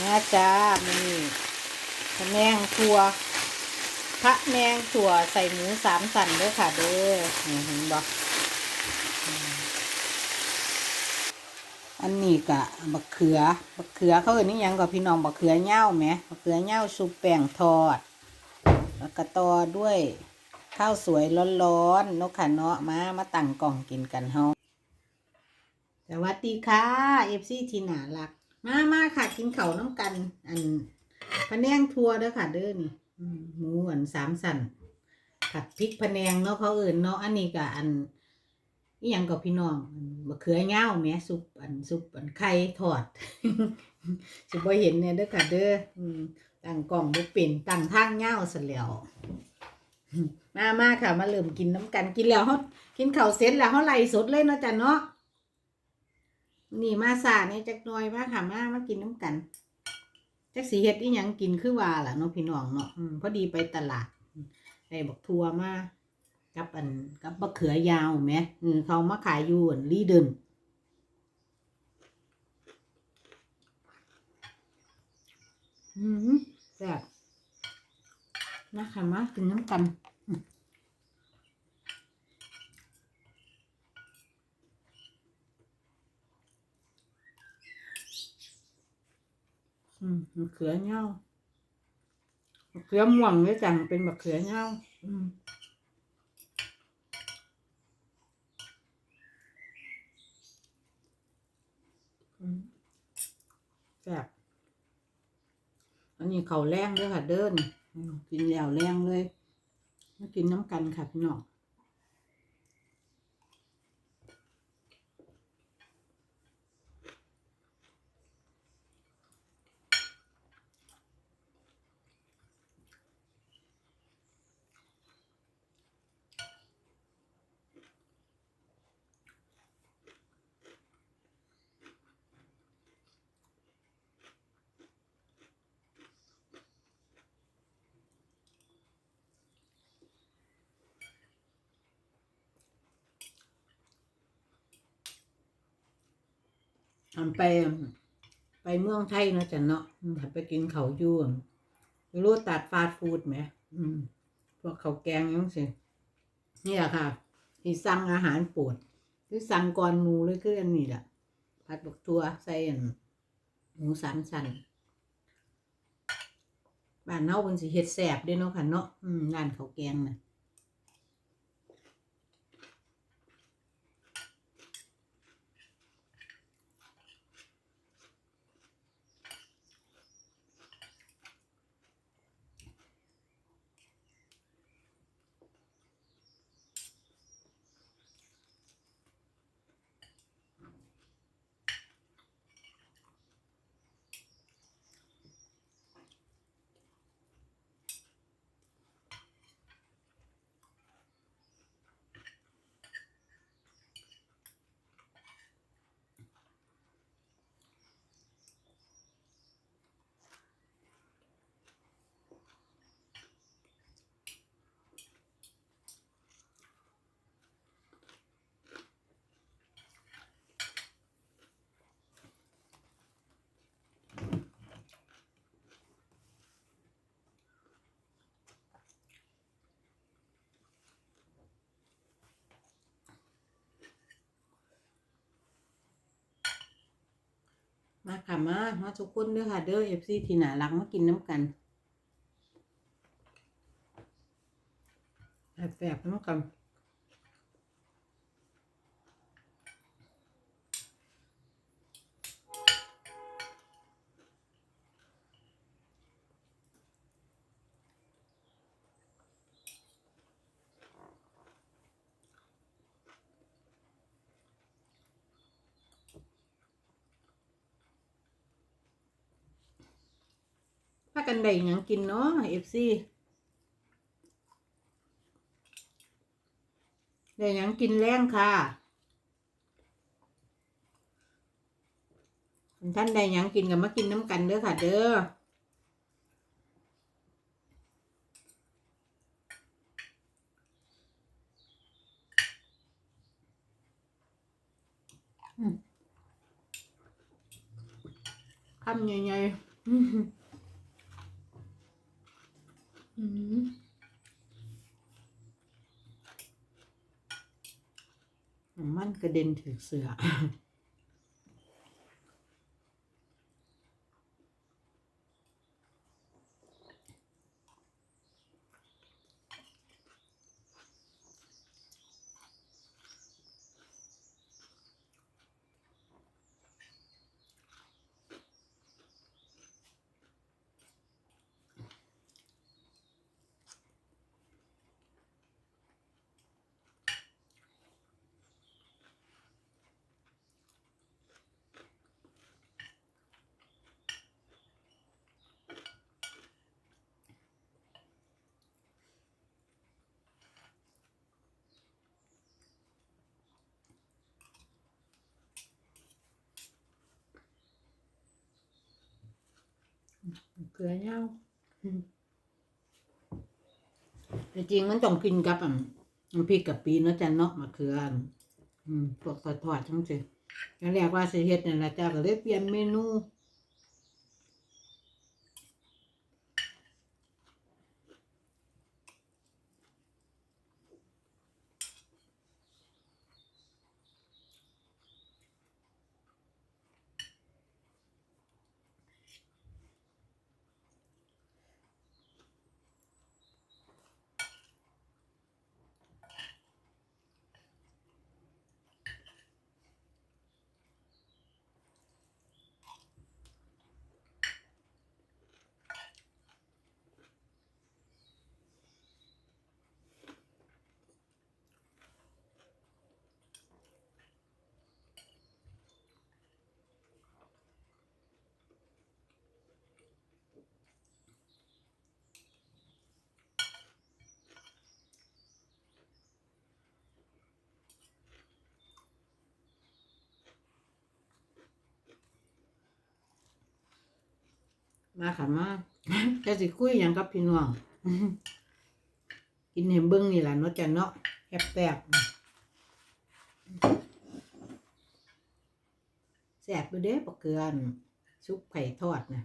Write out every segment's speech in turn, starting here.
นะจ้ามีพะแนงถั่วพระแนงถั่วใส่หมูสามสันด้วยค่ะเด้อเห็นบอกอันนี้กะบักเขือบักเขือเขาเอ่ยนี่ยังกับพี่น้องบักเขือเง่าไหมบักเขือเง่าซุปแป้งทอด แล้วก็ต่อด้วยข้าวสวยร้อนๆนกขันเนาะมามาตั้งกล่องกินกันเฮาสวัสดีค่ะเอฟซีทีน่ารัก มามาค่ะ กินเข่าน้ำกัน อันพะแนงทัวเด้อค่ะ เด้อนี่หมูอันสามสันผัดพริกพะแนงเนาะเขาเอิ่นเนาะอันนี้ก็อันอีหยังกับพี่น้องมะเขือเง่าแม่ซุปอันซุปอันไข่ทอดสิบ่เห็นเนี่ยเด้อค่ะเด้อตั้งกล่องบ่เป็นตั้งทางเง่าซะแล้วมามาค่ะ มาเริ่มกินน้ำกันกินแล้วเฮากินเข้าเสร็จแล้วเฮาไล่สดเลยเนาะจ้ะเนาะ นี่มาสาเนี่ยจักหน่อยมาค่ะมามากินน้ำกันจักสีเฮ็ดอีหยังกินคือว่าล่ะเนาะพี่น้องเนาะอืมพอดีไปตลาดได้บักทัวมากับอันกับบักเขือยาวแหมอืมเขามาขายอยู่อันลีเดินอืมแซ่บมาค่ะมากินน้ำกัน อื มะเขือเน่ามะเขือม่วงเลยจังเป็นมะเขือเน่าอืมแซ่บอันนี้เขาแรงด้วยค่ะเดินกินแล้วแรงเลยมากินน้ำกันค่ะพี่น้อง ทำไปไปเมืองไทยเนาะจันเนาะถ้าไปกินเขายุ่รู้ตัดฟาสต์ฟู้ดไหมพวกเขาแกงยังสินี่แหละค่ะ ที่สั่งอาหารโปรดคือสั่งก่อนหมูเลยคืออันนี้แหละผัดบกทัวใส่หมูสามสันบ้านเฮาเป็นสิเฮ็ดแซ่บด้วยเนาะค่ะเนาะอืมร้านเขาแกงน่ะ มาค่ะมามาทุกคนเด้อค่ะ เด้อเอฟซีที่หนารักมากินน้ำกันแสบๆน้ำกัน ถ้ากันได้ยังกินเนาะเอฟซีได้ยังกินแรงค่ะท่านใดหยังกินกับมากินน้ำกันเด้อค่ะเด้อคำใหญ่ๆ มันกระเด็นถึงเสือ เกลือเน่าอืมแต่จริงมันต้องกินกับอะน้ำพริกกับปีเนาะจ้ะเนาะมะเขืออันอืมพวกทอดทอดจังสิอันแรกว่าสิเฮ็ดนั่นล่ะจ้าก็เลยเปลี่ยนเมนู มาค่ะมาแค่สิคุยอยังกับพี่น้องกินเห็นเบิ้งนี่แหละเนาะจันเนาะแซ่บๆแสบไปเด้ปะเกลือนซุปไข่ทอดนะ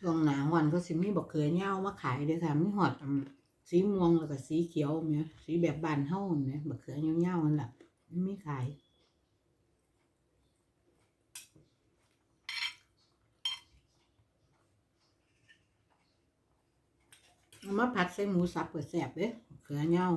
ช่วงหนาวันก็สิมีบักเขือเหย้ามาขายเด้อค่ะมีหอดสีม่วงแล้วก็สีเขียวเนี่ยสีแบบบานเฮาเนี่ยบักเขือเหย้าๆนั่นแหละไมีขายมาผัดใส่หมูสับเปิดแสบเด้เขือเหย้า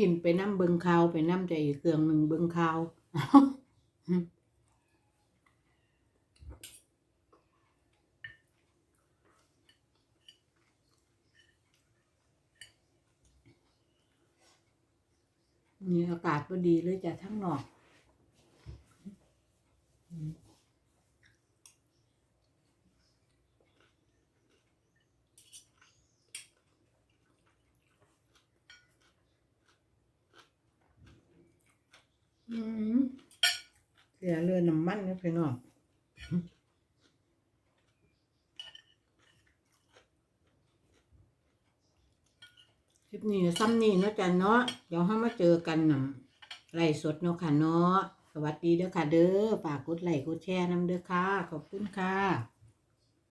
ยินไปน้ำเบิงข่าวไปน้ำใจอีกเครื่องหนึ่งเบิงข่าวนี่อากาศก็ดีเลยจ้ะทั้งนอก เดี๋ยวเลือน้ำมันนะพี่น้องคลิปนี้ซ้ำนี่เนาะจันเนาะเดี๋ยวห้ามาเจอกันนะไล่สดเนาะค่ะเนาะสวัสดีเด้อค่ะเด้อฝากกดไลค์กดแชร์น้ำเด้อค่ะ ขอบคุณค่ะ